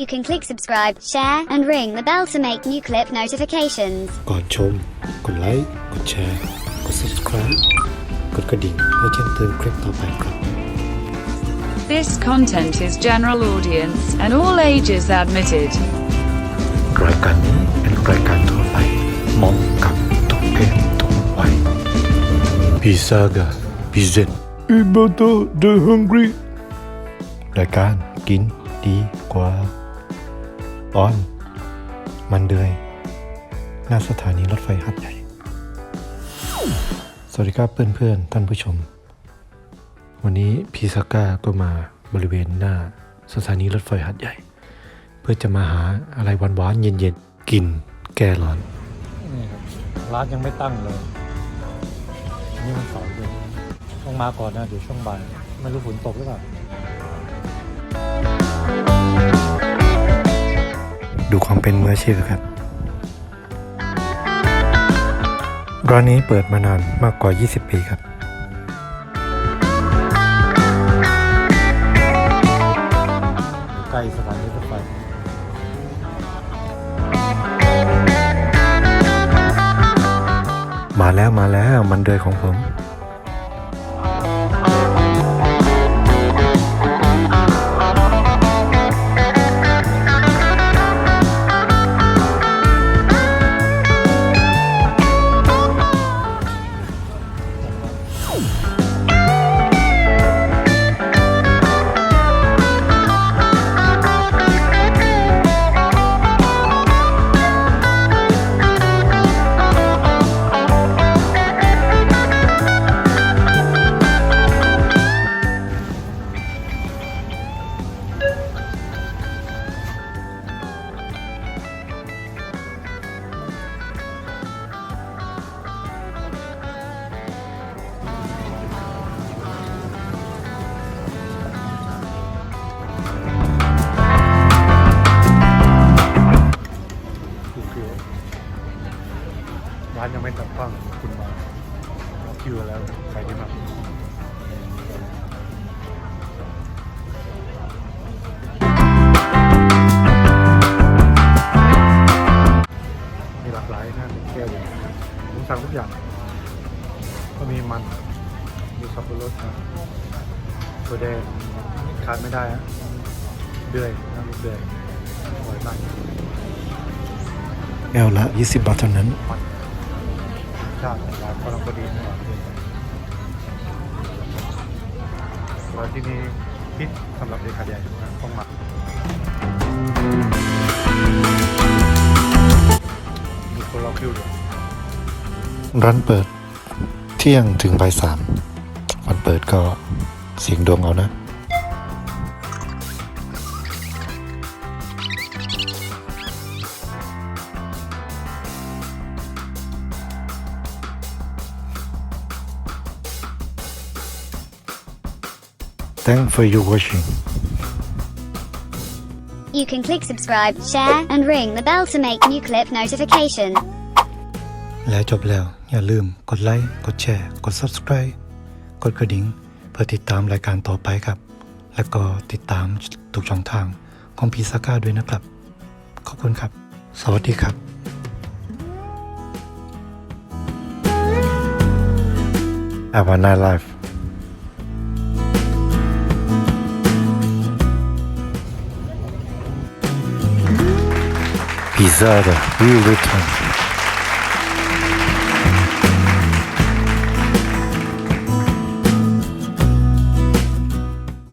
You can click subscribe, share, and ring the bell to make new clip notifications. ก่อนชม กดไลค์ กดแชร์ กด subscribe กดกระดิ่งเพื่อแจ้งเตือนคลิปต่อไปครับ This content is general audience and all ages admitted. รายการนี้เป็นรายการทั่วไปเหมาะกับทุกเพศทุกวัยพิซซ่ากาพิเศษอีบโตเดอะฮังกรีรายการกินดีกว่า ตอน มันเดือยหน้าสถานีรถไฟหัดใหญ่ สวัสดีครับเพื่อนๆ ท่านผู้ชม วันนี้พีซาก้าก็มาบริเวณหน้าสถานีรถไฟหัดใหญ่ เพื่อจะมาหาอะไรหวานๆเย็นๆ กินแก้ร้อนนี่ครับร้านยังไม่ตั้งเลย นี่มันเสาร์เดียต้องมาก่อนนะเดี๋ยวช่วงบ่ายไม่รู้ฝนตกหรือเปล่า ดูความเป็นมืออาชีพครับ ร้านนี้เปิดมานานมากกว่า 20 ปีครับอยู่ใกล้สถานีรถไฟมาแล้วมาแล้วมันเดยของผมานยังไม่ตั้งตั้งคุณมาคิวแล้วใครที่มามีหลากหลายนะแก้วผมสั่งทุกอย่าง ก็มีมัน มีสับปะรดนะตัวแดงขาดไม่ได้ฮะเดือยน้ำเดือยอร่อยมากแก้วละ 20 บาทเท่านั้น ชาติร้านกำลังพอดีนะร้านที่นี่คิดสำหรับเด็กขาใหญ่นะต้องมามีคนรอคิวด้วยร้านเปิดเที่ยงถึงบ่ายสามวันเปิดก็เสียงดวงเอานะ Thanks for your watching. You can click subscribe, share, and ring the bell to make new clip notification. แล้วจบแล้ว อย่าลืมกดไลค์ กดแชร์ กด subscribe กดกระดิ่งเพื่อติดตามรายการต่อไปครับ แล้วก็ติดตามทุกช่องทางของพีซาก้าด้วยนะครับ ขอบคุณครับ สวัสดีครับ Have a nice life Pizza will return